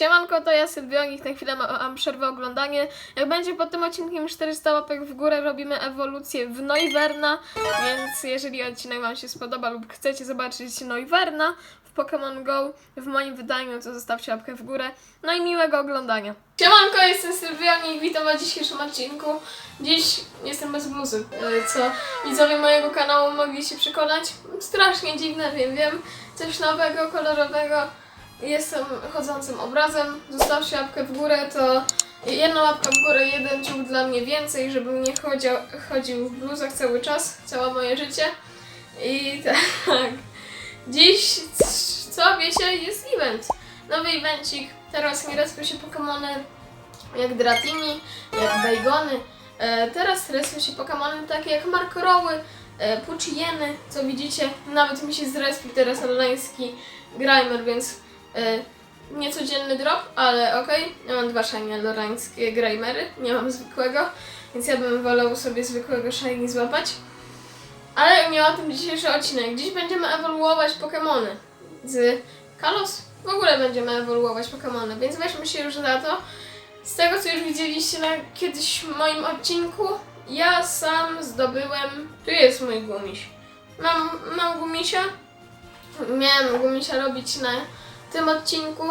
Siemanko, to ja Sylwionik, na chwilę ma- mam przerwę oglądanie. Jak będzie pod tym odcinkiem 400 łapek w górę, robimy ewolucję w Noiverna, więc jeżeli odcinek Wam się spodoba lub chcecie zobaczyć Noiverna w Pokémon Go w moim wydaniu, to zostawcie łapkę w górę. No i miłego oglądania. Siemanko, jestem Sylwionik, witam w dzisiejszym odcinku. Dziś jestem bez bluzy, e, co widzowie mojego kanału mogli się przekonać. Strasznie dziwne, wiem, wiem. Coś nowego, kolorowego. Jestem chodzącym obrazem. Zostawcie łapkę w górę, to jedna łapka w górę, jeden ciuch dla mnie więcej, żebym nie chodził, chodził w bluzach cały czas, całe moje życie. I tak. Dziś, co wiecie, jest event. Nowy evencik. Teraz nie respią się Pokemony jak Dratini, jak Baigony. E, teraz respią się Pokemony takie jak Markoroły, e, co widzicie. Nawet mi się zrespił teraz onlineski Grimer, więc e, niecodzienny drop, ale okej. Ja mam dwa shiny lorańskie Grimery, nie mam zwykłego, więc ja bym wolał sobie zwykłego shiny złapać. Ale nie o tym dzisiejszy odcinek. Dziś będziemy ewoluować Pokémony. Z Kalos w ogóle będziemy ewoluować Pokémony, więc weźmy się już za to. Z tego co już widzieliście na kiedyś moim odcinku, ja sam zdobyłem. Tu jest mój gumiś. Mam, mam gumisia. Miałem gumisia robić na tym odcinku,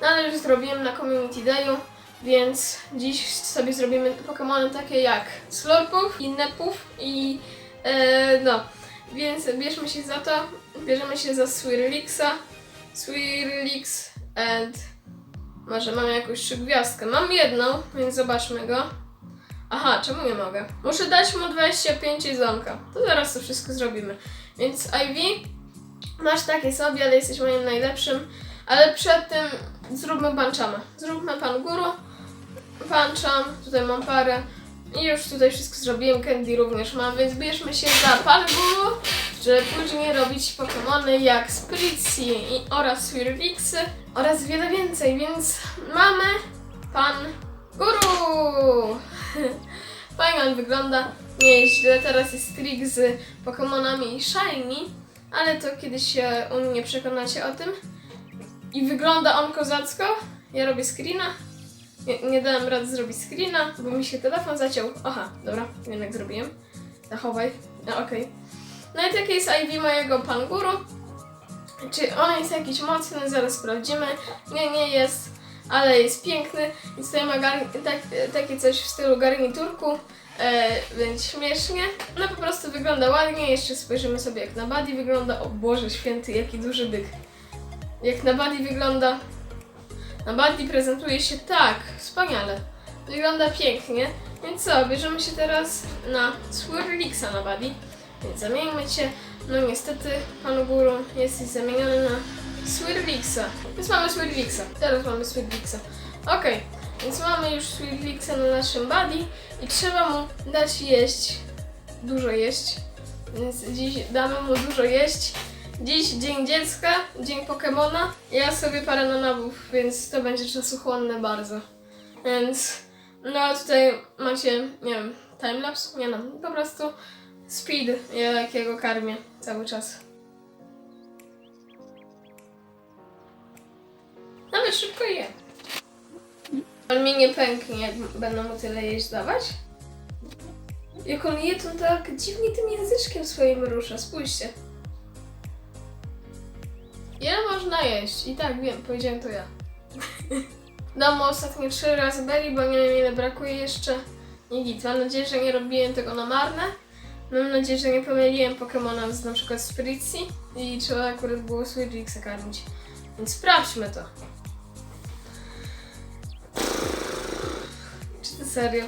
no ale już zrobiłem na Community Dayu, więc dziś sobie zrobimy Pokémony takie jak Slurpów i Nepów i e, no. Więc bierzmy się za to. Bierzemy się za Swirlixa. Swirlix and może mam jakąś trzygwiazdkę. Mam jedną, więc zobaczmy go. Aha, czemu nie mogę? Muszę dać mu 25 jedzonka. To zaraz to wszystko zrobimy. Więc Ivy, masz takie sobie, ale jesteś moim najlepszym. Ale przed tym zróbmy panczama. Zróbmy pan guru. Panczam, tutaj mam parę. I już tutaj wszystko zrobiłem, Candy również mam, więc bierzmy się za pan guru, żeby później robić Pokémony jak Spritzy i oraz Swirlixy oraz wiele więcej, więc mamy pan guru! Fajnie on wygląda, nie jest źle, teraz jest trik z Pokémonami Shiny, ale to kiedyś się u mnie przekonacie o tym. I wygląda on kozacko, ja robię screena, nie, nie dałem rady zrobić screena, bo mi się telefon zaciął. Aha, dobra, jednak zrobiłem. Zachowaj. No okej. No i takie jest IV mojego panguru. Czy on jest jakiś mocny? Zaraz sprawdzimy. Nie, nie jest, ale jest piękny. I tutaj ma tak, takie coś w stylu garniturku, e, więc śmiesznie. No po prostu wygląda ładnie. Jeszcze spojrzymy sobie jak na body wygląda. O Boże święty, jaki duży byk. Jak na body wygląda, na Buddy prezentuje się tak, wspaniale. Wygląda pięknie. Więc co, bierzemy się teraz na Swirlixa na Buddy. Więc zamieńmy cię. No niestety, panu guru, jesteś zamieniony na Swirlixa. Więc mamy Swirlixa. Teraz mamy Swirlixa. Okej, więc mamy już Swirlixa na naszym Buddy i trzeba mu dać jeść. Dużo jeść. Więc dziś damy mu dużo jeść. Dziś dzień dziecka, dzień Pokemona. Ja sobie parę nanabów, więc to będzie czasochłonne bardzo. Więc no tutaj macie, nie wiem, timelapse? Nie no, po prostu speed, jakiego karmię cały czas. Nawet szybko je. On mi nie pęknie, jak będę mu tyle jeść dawać. Jak on je, to tak dziwnie tym języczkiem swoim rusza, spójrzcie. Ile można jeść? I tak wiem, powiedziałem to ja. Dam mu ostatnie trzy raspberry, bo nie wiem ile brakuje jeszcze. I git. Mam nadzieję, że nie robiłem tego na marne. Mam nadzieję, że nie pomyliłem Pokemona z na przykład Spritzy i trzeba akurat było Switchixa karmić. Więc sprawdźmy to. Czy to serio?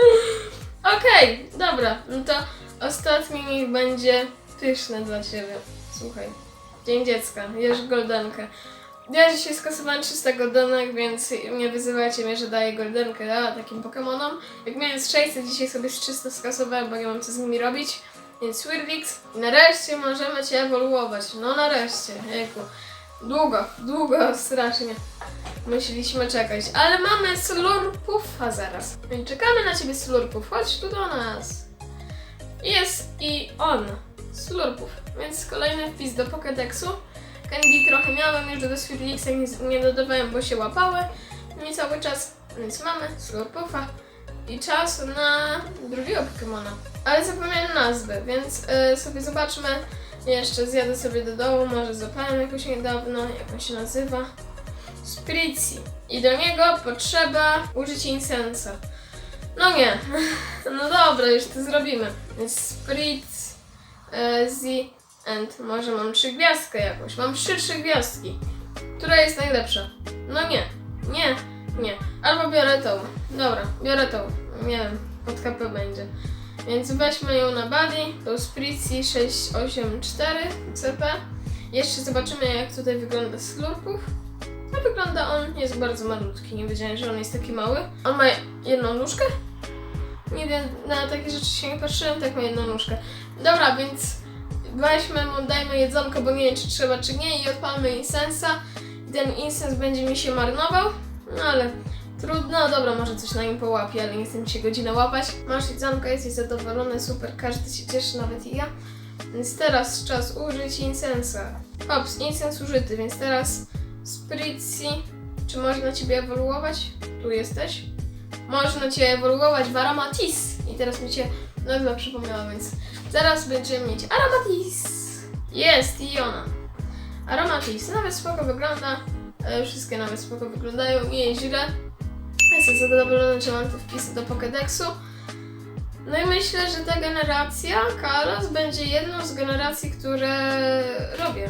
Okej, dobra. No to ostatni niech będzie pyszne dla Ciebie. Słuchaj. Dzień dziecka, jesz goldenkę. Ja dzisiaj skasowałem 300 goldenek, więc nie wyzywajcie mnie, że daję goldenkę a, takim Pokemonom. Jak miałem z 600, dzisiaj sobie z 300 skasowałem, bo nie mam co z nimi robić. Więc Swirlix, nareszcie możemy Cię ewoluować. No nareszcie, jejku. Długo, długo, strasznie. Musieliśmy czekać, ale mamy Slurpufa zaraz. Czekamy na Ciebie Slurpuf, chodź tu do nas. Jest i on, Slurpów. Więc kolejny wpis do Pokédexu. Candy trochę miałem, już do Sweetlixa nie, nie dodawałem, bo się łapały nie cały czas, więc mamy Slurpufa i czas na drugiego Pokemona. Ale zapomniałem nazwy, więc y, sobie zobaczmy. Jeszcze zjadę sobie do domu, może zapałem jakoś niedawno, jak on się nazywa. Spritzi. I do niego potrzeba użyć insensa. No nie. No dobra, już to zrobimy. Spritz, e, Z and może mam trzy gwiazdkę jakąś. Mam trzy trzy gwiazdki. Która jest najlepsza? No nie. Nie. Nie. Albo biorę tą. Dobra, biorę tą. Nie wiem, pod KP będzie. Więc weźmy ją na body. To Spritzi 684 CP. Jeszcze zobaczymy jak tutaj wygląda Slurpów. No wygląda on, jest bardzo malutki, nie wiedziałem, że on jest taki mały. On ma jedną nóżkę? Nie wiem, na takie rzeczy się nie patrzyłem, tak ma jedną nóżkę. Dobra, więc weźmy mu, dajmy jedzonko, bo nie wiem czy trzeba czy nie i odpalmy insensa. Ten insens będzie mi się marnował, no ale trudno, dobra, może coś na nim połapie, ale nie chcę mi się godzinę łapać. Masz jedzonko, jesteś zadowolony, super, każdy się cieszy, nawet i ja. Więc teraz czas użyć insensa. Ops, insens użyty, więc teraz Spritzi. Czy można Ciebie ewoluować? Tu jesteś. Można Cię ewoluować w Aromatis. I teraz mi się nazwa przypomniała, więc zaraz będziemy mieć Aromatis. Jest i ona. Aromatis. Nawet spoko wygląda. E, Wszystkie nawet spoko wyglądają. Nie źle. Jestem zadowolony, że mam te wpisy do Pokédexu. No i myślę, że ta generacja Kalos będzie jedną z generacji, które robię.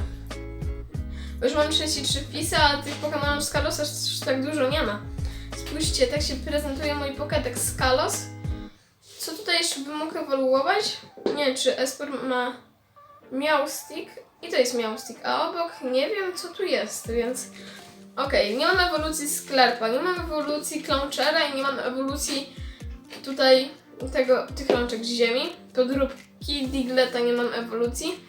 Bo już mam 33 wpisy, a tych Pokémonów z Kalosa aż tak dużo nie ma. Spójrzcie, tak się prezentuje mój Pokédex z Kalos. Co tutaj jeszcze bym mógł ewoluować? Nie, czy Esper ma Miaustik i to jest Miaustik, a obok nie wiem co tu jest, więc okej, nie mam ewolucji Sklerpa, nie mam ewolucji Clownchera i nie mam ewolucji tutaj tego, tych rączek z ziemi. Podróbki Digleta nie mam ewolucji.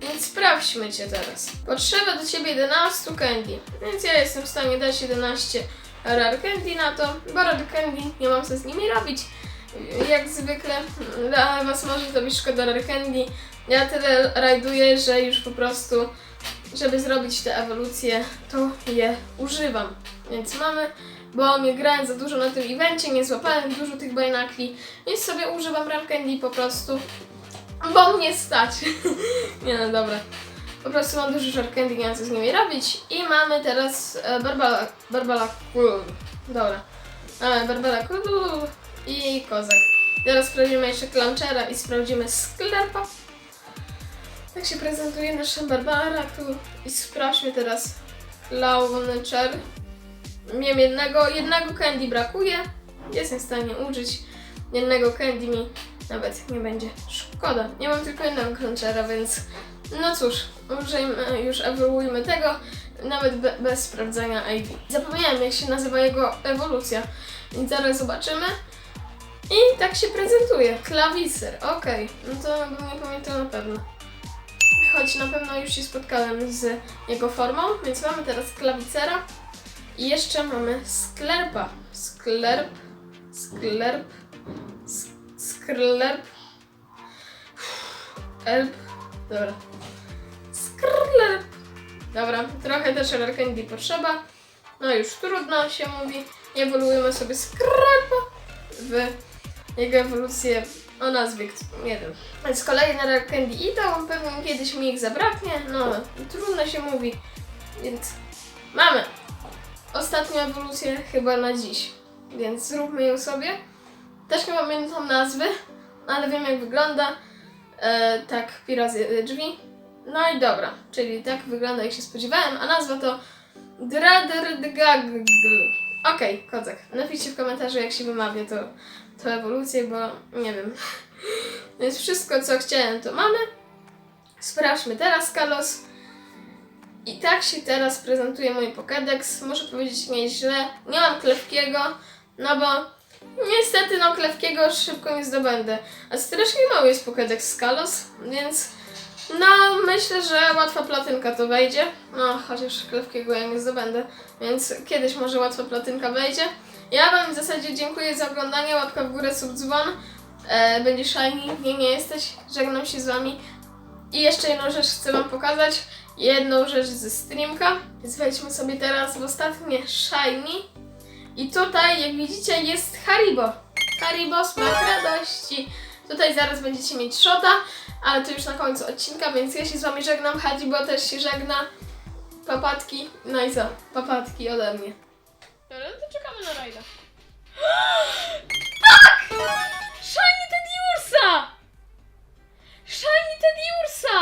Więc sprawdźmy Cię teraz. Potrzeba do Ciebie 11 candy, więc ja jestem w stanie dać 11 rare candy na to, bo rare candy nie mam co z nimi robić. Jak zwykle dla Was może to być szkoda candy. Ja tyle rajduję, że już po prostu, żeby zrobić te ewolucje, to je używam. Więc mamy, bo nie grałem za dużo na tym evencie, nie złapałem dużo tych bajnakli, więc sobie używam candy po prostu bo mnie stać. nie no, dobra. Po prostu mam dużo szarkendy, nie mam co z nimi robić. I mamy teraz e, Barbala, Barbala. Dobra. Mamy Barbala i Kozak. Teraz sprawdzimy jeszcze Clanchera i sprawdzimy Sklepa. Tak się prezentuje nasza Barbara. I sprawdźmy teraz Clowncher. Miałem jednego, jednego candy brakuje. Jestem w stanie użyć jednego candy mi nawet nie będzie szkoda. Nie mam tylko jednego crunchera, więc no cóż, użyjmy, już ewoluujmy tego, nawet be, bez sprawdzania IV. Zapomniałem jak się nazywa jego ewolucja, więc zaraz zobaczymy. I tak się prezentuje. Klawiser, okej, no to bym nie pamiętał na pewno. Choć na pewno już się spotkałem z jego formą, więc mamy teraz klawicera. I jeszcze mamy sklerpa. Sklerp, sklerp, Skrlerp. Elp. Dobra. Skrlerp. Dobra, trochę też rare candy potrzeba. No już trudno się mówi. Ewoluujemy sobie Skrlerpa w jego ewolucję o nazwie jeden. Więc kolejny rare candy i to pewnie kiedyś mi ich zabraknie. No, trudno się mówi. Więc mamy ostatnią ewolucję chyba na dziś. Więc zróbmy ją sobie. Też nie pamiętam nazwy, ale wiem jak wygląda. E, tak, pirazy drzwi. No i dobra, czyli tak wygląda jak się spodziewałem, a nazwa to Draderdgagl. Okej, kozak. Napiszcie w komentarzu jak się wymawia to, to ewolucję, bo nie wiem. Więc wszystko co chciałem to mamy. Sprawdźmy teraz Kalos. I tak się teraz prezentuje mój Pokédex. Muszę powiedzieć nieźle. Nie mam klewkiego, no bo Niestety, no, Klewkiego szybko nie zdobędę. A strasznie mały jest Pokédex Skalos, więc no, myślę, że łatwa platynka to wejdzie. No, chociaż Klewkiego ja nie zdobędę, więc kiedyś może łatwa platynka wejdzie. Ja Wam w zasadzie dziękuję za oglądanie, łapka w górę, subdzwon. E, będzie shiny, nie, nie jesteś. Żegnam się z Wami. I jeszcze jedną rzecz chcę Wam pokazać. jedną rzecz ze streamka. Więc wejdźmy sobie teraz w ostatnie shiny. I tutaj, jak widzicie, jest Haribo. Haribo, smak radości. Tutaj zaraz będziecie mieć shota, ale to już na końcu odcinka, więc ja się z wami żegnam. Haribo też się żegna. Papatki, no i co? Papatki ode mnie. Shine'a. Tak! Shiny Teddy Ursa! Shiny Teddy Ursa!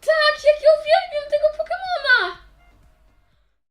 Tak, jak ja uwielbiam tego Pokemona!